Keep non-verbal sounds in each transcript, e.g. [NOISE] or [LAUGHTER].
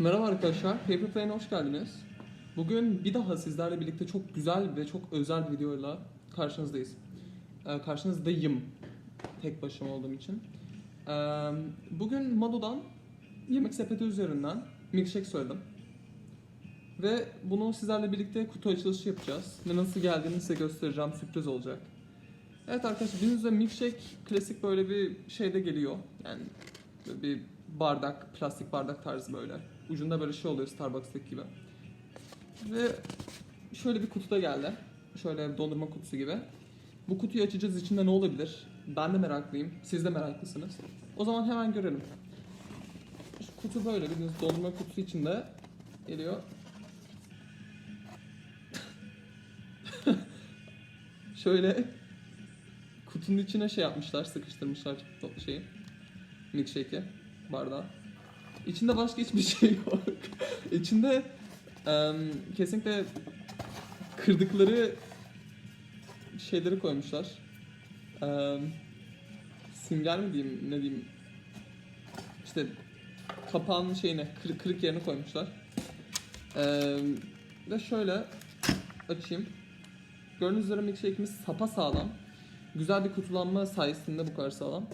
Merhaba arkadaşlar, Paper Plane'e hoş geldiniz. Bugün bir daha sizlerle birlikte çok güzel ve çok özel bir videoyla karşınızdayız. Ee, karşınızdayım, tek başıma olduğum için. Ee, bugün Mado'dan yemek sepeti üzerinden milkshake söyledim. Ve bunu sizlerle birlikte kutu açılışı yapacağız. Ve nasıl geldiğini size göstereceğim, sürpriz olacak. Evet arkadaşlar, bildiğiniz milkshake klasik böyle bir şeyde geliyor. Yani bir bardak, plastik bardak tarzı böyle. Ucunda böyle şey oluyor Starbucks'taki gibi. Ve şöyle bir kutuda geldi. Şöyle dondurma kutusu gibi. Bu kutuyu açacağız içinde ne olabilir? Ben de meraklıyım. Siz de meraklısınız. O zaman hemen görelim. Şu kutu böyle bildiğiniz dondurma kutusu içinde geliyor. [LAUGHS] şöyle kutunun içine şey yapmışlar, sıkıştırmışlar şeyi. Milkshake'i, bardağı. İçinde başka hiçbir şey yok. İçinde em, kesinlikle kırdıkları şeyleri koymuşlar. Em, sünger mi diyeyim, ne diyeyim. İşte kapağın şeyine, kır- kırık yerine koymuşlar. Em, ve şöyle açayım. Gördüğünüz üzere milkshake'imiz sapa sağlam. Güzel bir kutulanma sayesinde bu kadar sağlam.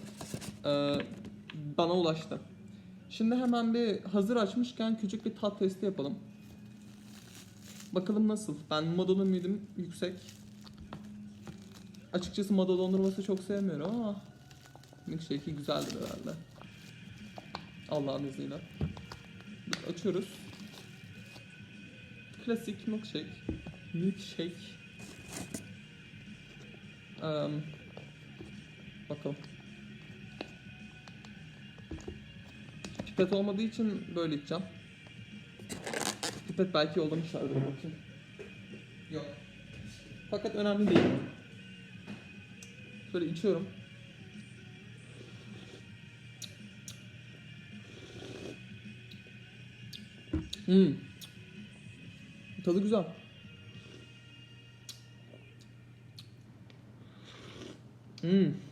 Ee, bana ulaştı. Şimdi hemen bir hazır açmışken küçük bir tat testi yapalım. Bakalım nasıl? Ben Mado'nun ümidim yüksek. Açıkçası Mado dondurması çok sevmiyorum ama milkshake'i güzeldir herhalde. Allah'ın izniyle. Açıyoruz. Klasik milkshake. Milkshake. Eee, bakalım. Pipet olmadığı için böyle içeceğim. Pipet belki yollamışlardır bakayım. Yok. Fakat önemli değil. Şöyle içiyorum. Hmm. Tadı güzel. Hmm.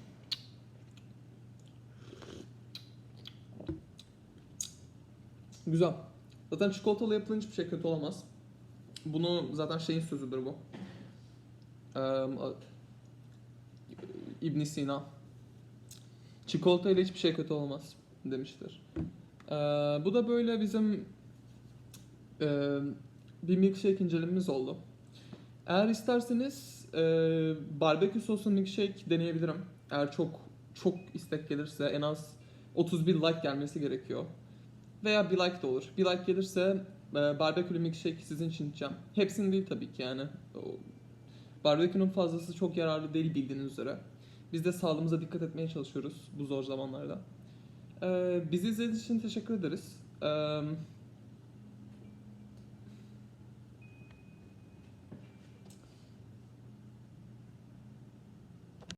Güzel. Zaten çikolatalı yapılan hiçbir şey kötü olamaz. Bunu zaten şeyin sözüdür bu. Ee, ibn Sina. Çikolata ile hiçbir şey kötü olmaz demiştir. Ee, bu da böyle bizim e, bir milkshake incelememiz oldu. Eğer isterseniz e, barbekü soslu milkshake deneyebilirim. Eğer çok çok istek gelirse en az 30 bin like gelmesi gerekiyor. Veya bir like de olur. Bir like gelirse e, barbekülü milkshake sizin için içeceğim. Hepsini değil tabii ki yani. O, barbekünün fazlası çok yararlı değil bildiğiniz üzere. Biz de sağlığımıza dikkat etmeye çalışıyoruz bu zor zamanlarda. E, bizi izlediğiniz için teşekkür ederiz. E,